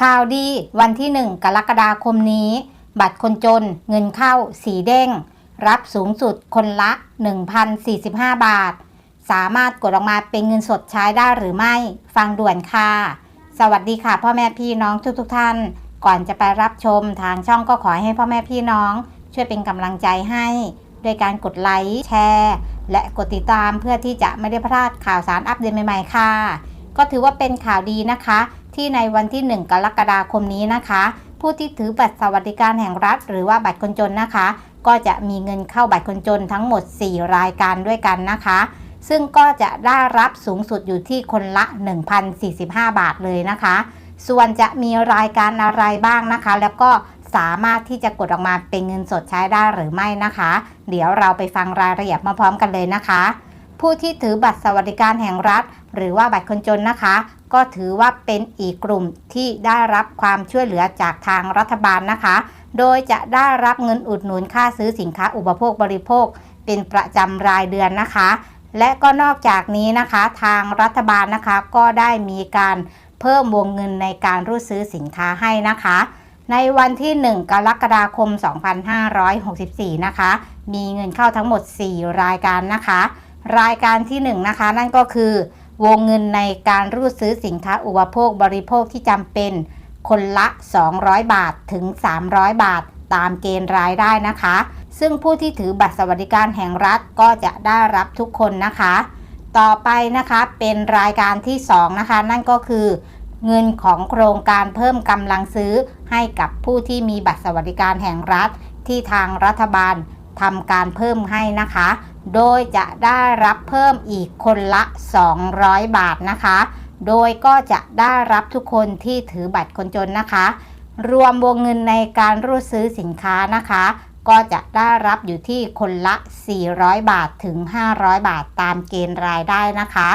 ข่าวดีวันที่ 1 กรกฎาคมนี้ บัตรคนจนเงินเข้าสีเด้ง รับสูงสุดคนละ 1,045 บาท สามารถกดออกมาเป็นเงินสดใช้ได้หรือไม่ ฟังด่วนค่ะ สวัสดีค่ะ พ่อแม่พี่น้องทุกๆทท่าน ก่อนจะไปรับชมทางช่องก็ขอให้พ่อแม่พี่น้อง ช่วยเป็นกำลังใจให้ด้วยการกดไลค์แชร์ และกดติดตามเพื่อที่จะไม่ได้พลาดข่าวสารอัปเดตใหม่ๆค่ะ ก็ถือว่าเป็นข่าวดีนะคะ ที่ในวันที่ 1 กรกฎาคมนี้นะคะ ผู้ที่ถือบัตรสวัสดิการแห่งรัฐ หรือว่าบัตรคนจนนะคะ ก็จะมีเงินเข้าบัตรคนจนทั้งหมด 4 รายการด้วยกันนะคะ ซึ่งก็จะได้รับสูงสุดอยู่ที่คนละ 1,045 บาทเลยนะคะ ส่วนจะมีรายการอะไรบ้างนะคะ แล้วก็สามารถที่จะกดออกมาเป็นเงินสดใช้ได้หรือไม่นะคะ เดี๋ยวเราไปฟังรายละเอียดมาพร้อมกันเลยนะคะ ผู้ที่ถือบัตรสวัสดิการแห่งรัฐ หรือว่าบัตรคนจนนะคะ ก็ถือว่าเป็นอีกกลุ่มที่ได้รับความช่วยเหลือจากทางรัฐบาลนะคะ โดยจะได้รับเงินอุดหนุนค่าซื้อสินค้าอุปโภคบริโภค เป็นประจำรายเดือนนะคะ และก็นอกจากนี้นะคะ ทางรัฐบาลนะคะก็ได้มีการเพิ่มวงเงินในการรูดซื้อสินค้าให้นะคะ ในวันที่ 1 กรกฎาคม 2564 นะคะ มีเงินเข้าทั้งหมด 4 รายการนะคะ รายการที่ 1 นะคะ นั่นก็คือ วงเงินในการรูดซื้อสินค้าอุปโภคบริโภคที่จำเป็น คนละ 200 บาทถึง 300 บาท ตามเกณฑ์รายได้นะคะ ซึ่งผู้ที่ถือบัตรสวัสดิการแห่งรัฐก็จะได้รับทุกคนนะคะ ต่อไปนะคะเป็นรายการที่ 2 นะคะ นั่นก็คือ เงินของโครงการเพิ่มกำลังซื้อให้กับผู้ที่มีบัตรสวัสดิการแห่งรัฐที่ทางรัฐบาลทำการเพิ่มให้นะคะ โดยจะได้รับเพิ่มอีกคนละ 200 บาทนะคะ โดยก็จะได้รับทุกคนที่ถือบัตรคนจนนะคะ รวมวงเงินในการรูดซื้อสินค้านะคะ ก็จะได้รับอยู่ที่คนละ 400 บาทถึง 500 บาทตามเกณฑ์รายได้นะคะ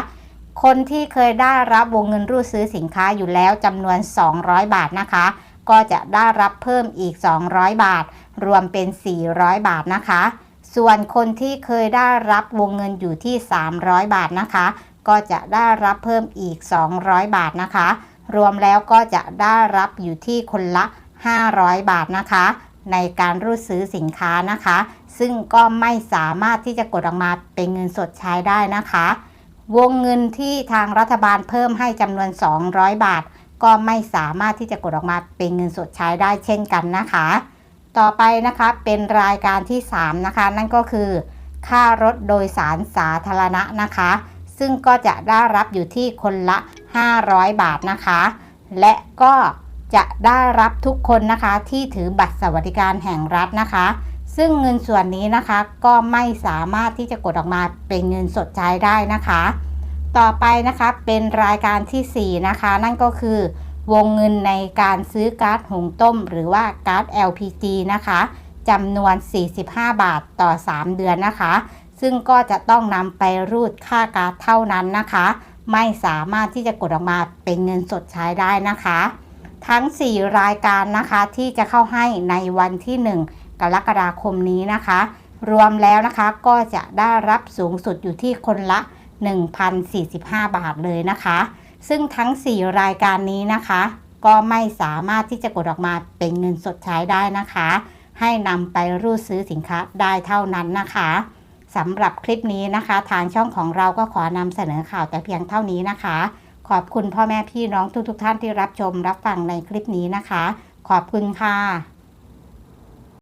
คนที่เคยได้รับวงเงินรูดซื้อสินค้าอยู่แล้วจำนวน 200 บาทนะคะ ก็จะได้รับเพิ่มอีก 200 บาท รวมเป็น 400 บาทนะคะ ส่วนคนที่เคยได้รับวงเงินอยู่ที่ 300 บาทนะคะ ก็จะได้รับเพิ่มอีก 200 บาทนะคะ รวมแล้วก็จะได้รับอยู่ที่คนละ 500 บาทนะคะ ในการรูดซื้อสินค้านะคะ ซึ่งก็ไม่สามารถที่จะกดออกมาเป็นเงินสดใช้ได้นะคะ วงเงินที่ทางรัฐบาลเพิ่มให้จำนวน 200 บาท ก็ไม่สามารถที่จะกดออกมาเป็นเงินสดใช้ได้เช่นกันนะคะ ต่อไปนะคะเป็นรายการที่ 3 นะคะ นั่นก็คือ ค่ารถโดยสารสาธารณะนะคะ ซึ่งก็จะได้รับอยู่ที่คนละ 500 บาทนะคะ และก็จะได้รับทุกคนนะคะที่ถือบัตรสวัสดิการแห่งรัฐนะคะ ซึ่งเงินส่วนนี้นะคะก็ไม่สามารถที่จะกดออกมาเป็นเงินสดใช้ได้นะคะ ต่อไปนะคะเป็นรายการทีสี่4 นะคะ นั่นก็คือ วงเงินในการซื้อก๊าซหุงต้ม หรือว่าก๊าซ LPG นะคะจำนวน 45 บาทต่อ 3 เดือนนะคะ ซึ่งก็จะต้องนำไปรูดค่าก๊าซเท่านั้นนะคะ ไม่สามารถที่จะกดออกมาเป็นเงินสดใช้ได้นะคะ ทั้ง 4 รายการนะคะที่จะเข้าให้ในวันที่ 1 กรกฎาคมนี้นะคะ รวมแล้วนะคะก็จะได้รับสูงสุดอยู่ที่คนละ 1,045 บาทเลยนะคะ ซึ่งทั้ง 4 รายการนี้นะคะ ก็ไม่สามารถที่จะกดออกมาเป็นเงินสดใช้ได้นะคะ ให้นำไปรูดซื้อสินค้าได้เท่านั้นนะคะสำหรับคลิปนี้นะคะ ทางช่องของเราก็ขอนำเสนอข่าวแต่เพียงเท่านี้นะคะ ขอบคุณพ่อแม่พี่น้องทุกๆทท่านที่รับชมรับฟังในคลิปนี้นะคะ ขอบคุณค่ะ